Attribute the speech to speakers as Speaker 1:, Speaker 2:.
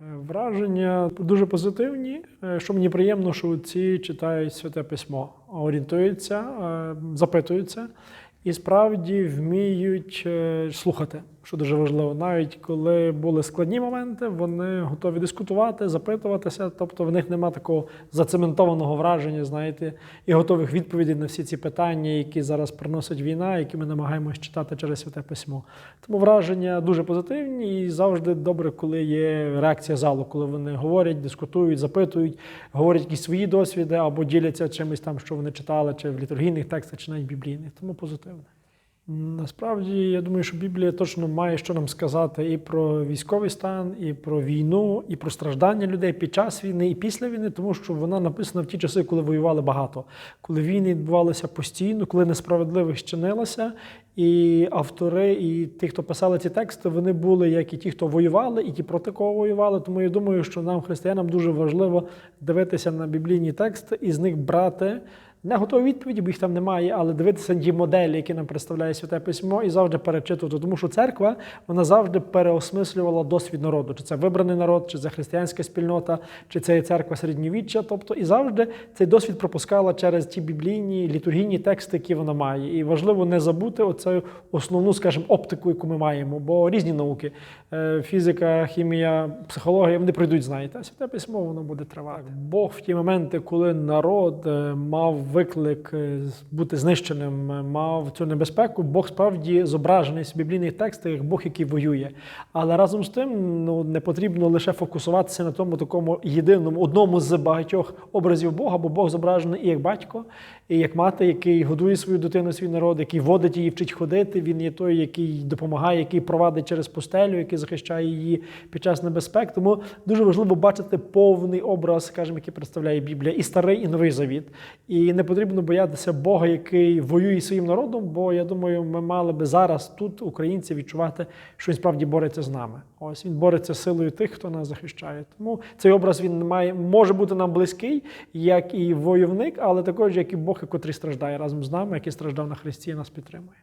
Speaker 1: Е, Враження дуже позитивні. Е, Що мені приємно, що ці читають святе письмо, орієнтуються, е, запитуються і справді вміють слухати, що дуже важливо. Навіть коли були складні моменти, вони готові дискутувати, запитуватися. Тобто в них немає такого зацементованого враження, знаєте, і готових відповідей на всі ці питання, які зараз приносить війна, які ми намагаємось читати через святе письмо. Тому враження дуже позитивні і завжди добре, коли є реакція залу, коли вони говорять, дискутують, запитують, говорять якісь свої досвіди або діляться чимось там, що вони читали, чи в літургійних текстах, чи навіть біблійних. Тому позитивно. Насправді, я думаю, що Біблія точно має що нам сказати і про військовий стан, і про війну, і про страждання людей під час війни і після війни, тому що вона написана в ті часи, коли воювали багато, коли війни відбувалися постійно, коли несправедливість чинилася. І автори, і ті, хто писали ці тексти, вони були як і ті, хто воювали, і ті, проти кого воювали. Тому я думаю, що нам, християнам, дуже важливо дивитися на біблійні тексти і з них брати не готові відповіді, бо їх там немає, але дивитися ті моделі, які нам представляє святе письмо, і завжди перечитувати. Тому що церква вона завжди переосмислювала досвід народу, чи це вибраний народ, чи це християнська спільнота, чи це є церква середньовіччя. Тобто, і завжди цей досвід пропускала через ті біблійні літургійні тексти, які вона має. І важливо не забути оцю основну, скажімо, оптику, яку ми маємо, бо різні науки е, фізика, хімія, психологія вони пройдуть, знаєте, святе письмо воно буде тривати. Бог в ті моменти, коли народ е, мав виклик е, бути знищеним, е, мав цю небезпеку, Бог справді зображений в біблійних текстах як Бог, який воює. Але разом з тим ну, не потрібно лише фокусуватися на тому такому єдиному, одному з багатьох образів Бога, бо Бог зображений і як батько, і як мати, який годує свою дитину, свій народ, який водить її, вчить ходити. Він є той, який допомагає, який провадить через пустелю, який захищає її під час небезпек. Тому дуже важливо бачити повний образ, скажімо, який представляє Біблія, і старий, і новий завіт. І не потрібно боятися Бога, який воює своїм народом, бо я думаю, ми мали би зараз тут, українці, відчувати, що він справді бореться з нами. Ось він бореться силою тих, хто нас захищає. Тому цей образ він має може бути нам близький, як і войовник, але також як і Бог, який страждає разом з нами, який страждав на Христі, і нас підтримує.